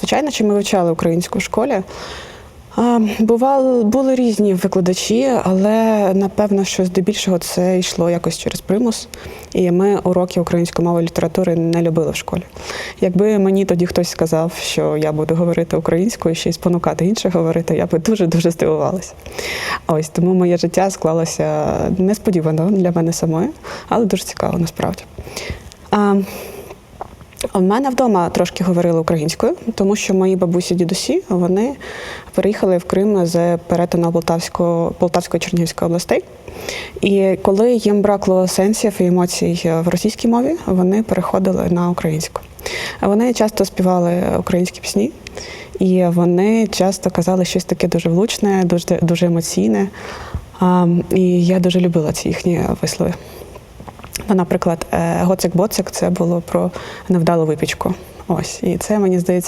Звичайно, чи ми вивчали українську в школі. А, Бували, були різні викладачі, але напевно, що здебільшого це йшло якось через примус. І ми уроки української мови і літератури не любили в школі. Якби мені тоді хтось сказав, що я буду говорити українською, ще й спонукати інших говорити, я би дуже-дуже здивувалася. Ось тому моє життя склалося несподівано для мене самої, але дуже цікаво насправді. В мене вдома трошки говорили українською, тому що мої бабусі дідусі вони переїхали в Крим з перетину Полтавського, Полтавської Чернігівської областей. І коли їм бракло сенсів і емоцій в російській мові, вони переходили на українську. Вони часто співали українські пісні, і вони часто казали щось таке дуже влучне, дуже, дуже емоційне. І я дуже любила ці їхні вислови. Ну, наприклад, е, гоцик-боцик це було про невдалу випічку. Ось, і це мені здається